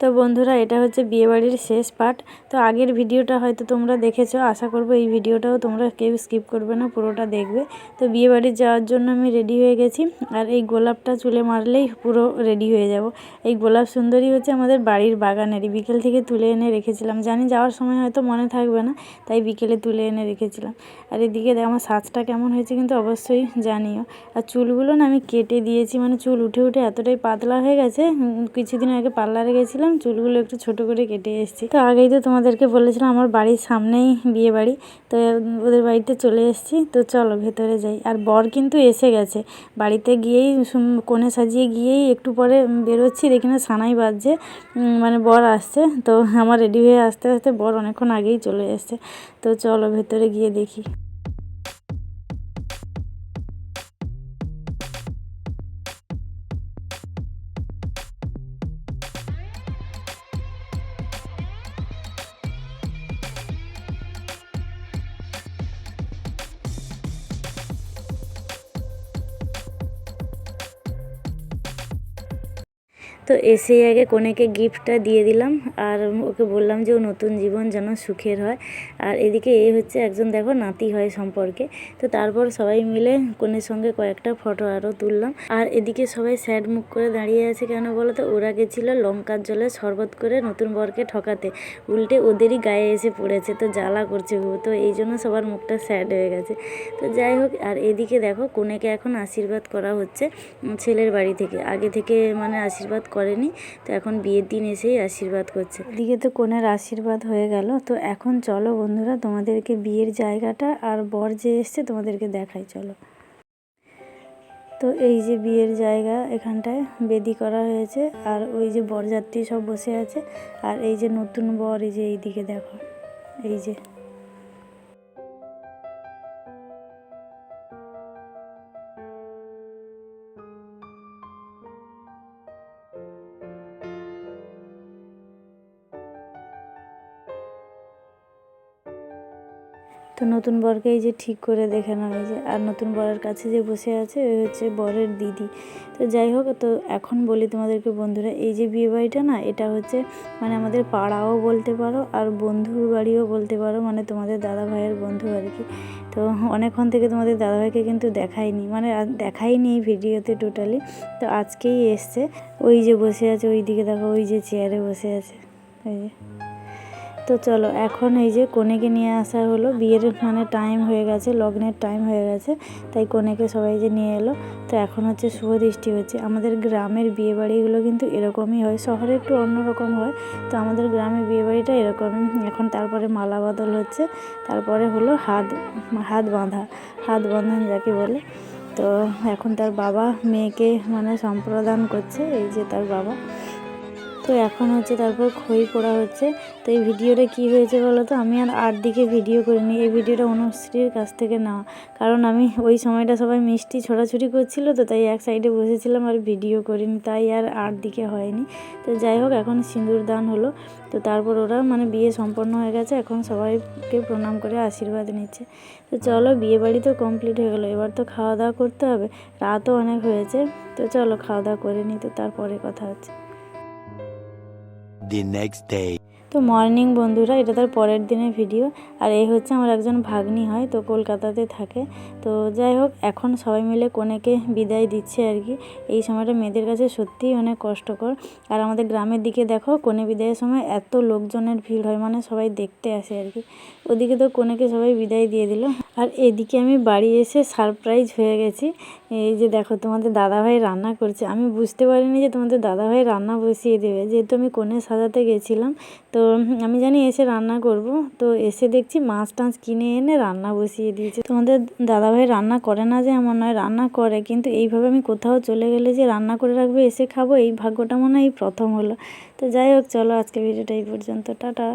তো বন্ধুরা, এটা হচ্ছে বিয়েবাড়ির শেষ পার্ট তো আগের ভিডিওটা হয়তো তোমরা দেখেছ, আশা করব এই ভিডিওটাও তোমরা কেউ স্কিপ করবে না, পুরোটা দেখবে। তো বিয়েবাড়ি যাওয়ার জন্য আমি রেডি হয়ে গেছি, আর এই গোলাপটা চুলে মারলেই পুরো রেডি হয়ে যাব। এই গোলাপ সুন্দরী হচ্ছে আমাদের বাড়ির বাগানেরই। বিকেল থেকে তুলে এনে রেখেছিলাম। জানি যাওয়ার সময় হয়তো মনে থাকবে না, তাই বিকেলে তুলে এনে রেখেছিলাম। আর এদিকে আমার সাজটা কেমন হয়েছে কিন্তু অবশ্যই জানিও। আর চুলগুলো না আমি কেটে দিয়েছি মানে চুল উঠে উঠে এতটাই পাতলা হয়ে গেছে কিছুদিন আগে পার্লারে গেছিলাম গেছিলাম, চুলগুলো একটু ছোট করে কেটে এসেছি। তো আগেই তো তোমাদেরকে বলেছিলাম, আমার বাড়ির সামনেই বিয়ে বাড়ি তো ওদের বাড়িতে চলে এসেছি। তো চলো ভেতরে যাই। আর বর কিন্তু এসে গেছে। বাড়িতে গিয়েই কোণে সাজিয়ে গিয়েই একটু পরে বেরোচ্ছি। দেখি না সানাই বাজছে। মানে বর আসছে। তো আমার রেডি হয়ে আসতে আসতে বর অনেকক্ষণ আগেই চলে এসছে। তো চলো ভেতরে গিয়ে দেখি। তো এসেই আগে কনেকে গিফটটা দিয়ে দিলাম আর ওকে বললাম যে ও নতুন জীবন যেন সুখের হয়। আর এদিকে এ হচ্ছে একজন দেখো নাতি হয় সম্পর্কে। তো তারপর সবাই মিলে কনের সঙ্গে কয়েকটা ফটো আরও তুললাম। আর এদিকে সবাই স্যাড মুখ করে দাঁড়িয়ে আছে কেন বলো তো? ওরা গেছিল লঙ্কার জলে শরবত করে নতুন বরকে ঠকাতে। উল্টে ওদেরই গায়ে এসে পড়েছে, তো জ্বালা করছে তো এই জন্য সবার মুখটা স্যাড হয়ে গেছে। তো যাই হোক, আর এদিকে দেখো কনেকে এখন আশীর্বাদ করা হচ্ছে ছেলের বাড়ি থেকে। আগে থেকে মানে আশীর্বাদ করেনি, তো এখন বিয়ের দিন এসেই আশীর্বাদ করছে। এদিকে তো কনের আশীর্বাদ হয়ে গেল, তো এখন চলো বন্ধুরা তোমাদেরকে বিয়ের জায়গাটা আর বর যে এসছে তোমাদেরকে দেখাই, চলো। তো এই যে বিয়ের জায়গা এখানটায় বেদি করা হয়েছে, আর ওই যে বরযাত্রী সব বসে আছে, আর এই যে নতুন বর এই যে এইদিকে দেখো, এই যে। তো নতুন বরকে এই যে ঠিক করে দেখে এই যে আর নতুন বরের কাছে যে বসে আছে, ওই হচ্ছে বরের দিদি। তো যাই হোক, তো এখন বলি তোমাদেরকে বন্ধুরা, এই যে বিয়ে বাড়িটা না, এটা হচ্ছে মানে আমাদের পাড়াও বলতে পারো আর বন্ধুর বাড়িও বলতে পারো মানে তোমাদের দাদা ভাইয়ের বন্ধু আর কি। তো অনেকক্ষণ থেকে তোমাদের দাদাভাইকে কিন্তু দেখাইনি মানে দেখাইনি ভিডিওতে টোটালি তো আজকেই এসছে, ওই যে বসে আছে ওই দিকে দেখো, ওই যে চেয়ারে বসে আছে। ওই যে। তো চলো, এখন এই যে কনেকে নিয়ে আসা হলো। বিয়ের মানে টাইম হয়ে গেছে, লগ্নের টাইম হয়ে গেছে, তাই কনেকে সবাই যে নিয়ে এলো। তো এখন হচ্ছে শুভ দৃষ্টি হচ্ছে। আমাদের গ্রামের বিয়ে বাড়িগুলো কিন্তু এরকমই হয়। শহরে একটু অন্যরকম হয়। তো আমাদের গ্রামের বিয়ে বাড়িটা এরকমই। এখন তারপরে মালা বদল হচ্ছে। তারপরে হলো হাত হাত বাঁধা, হাত বাঁধন যাকে বলে। তো এখন তার বাবা মেয়েকে মানে সম্প্রদান করছে, এই যে তার বাবা। তো এখন হচ্ছে তারপর খই পোড়া হচ্ছে। তো এই ভিডিওটা কি হয়েছে বলো তো? আমি আর আট দিকে ভিডিও করিনি, এই ভিডিওটা অনুশ্রীর কাছ থেকে নেওয়া। কারণ আমি ওই সময়টা সবাই মিষ্টি ছোড়াছুড়ি করছিল তো তাই এক সাইডে বসেছিলাম আর ভিডিও করিনি, তাই আর আট দিকে হয়নি। তো যাই হোক, এখন সিঁদুর দান হলো। তো তারপর ওরা মানে বিয়ে সম্পন্ন হয়ে গেছে, এখন সবাইকে প্রণাম করে আশীর্বাদ নিচ্ছে। তো চলো, বিয়ে বাড়ি তো কমপ্লিট হয়ে গেলো, এবার তো খাওয়া দাওয়া করতে হবে। রাতও অনেক হয়েছে, তো চলো খাওয়া দাওয়া করে নিই তো তারপরে কথা হচ্ছে। The next day. তো মর্নিং বন্ধুরা, এটা তার পরের দিনের ভিডিও আর এই হচ্ছে আমার একজন ভাগ্নি হয়, তো কলকাতাতে থাকে। তো যাই হোক, এখন সবাই মিলে কোনেকে বিদায় দিচ্ছে আর কি। এই সময়টা মেয়েদের কাছে সত্যিই অনেক কষ্টকর। আর আমাদের গ্রামের দিকে দেখো, কোনে বিদায়ের সময় এত লোকজনের ভিড় হয় মানে সবাই দেখতে আসে আর কি। ওদিকে তো কোনেকে সবাই বিদায় দিয়ে দিল। আর এদিকে আমি বাড়ি এসে সারপ্রাইজ হয়ে গেছি। এই যে দেখো, তোমাদের দাদাভাই রান্না করছে। আমি বুঝতে পারিনি যে তোমাদের দাদাভাই রান্না বসিয়ে দেবে। যেহেতু আমি কোণে সাজাতে গেছিলাম তো আমি জানি এসে রান্না করব। তো এসে দেখছি মাছ টাছ কিনে এনে রান্না বসিয়ে দিয়েছে। তোমাদের দাদাভাই রান্না করে না যে এমন নয়, রান্না করে। কিন্তু এইভাবে আমি কোথাও চলে গেলে যে রান্না করে রাখবে, এসে খাব, এই ভাগ্যটা মনে হয় প্রথম হলো। তো যাই হোক, চলো আজকে ভিডিওটা এই পর্যন্ত। টাটা।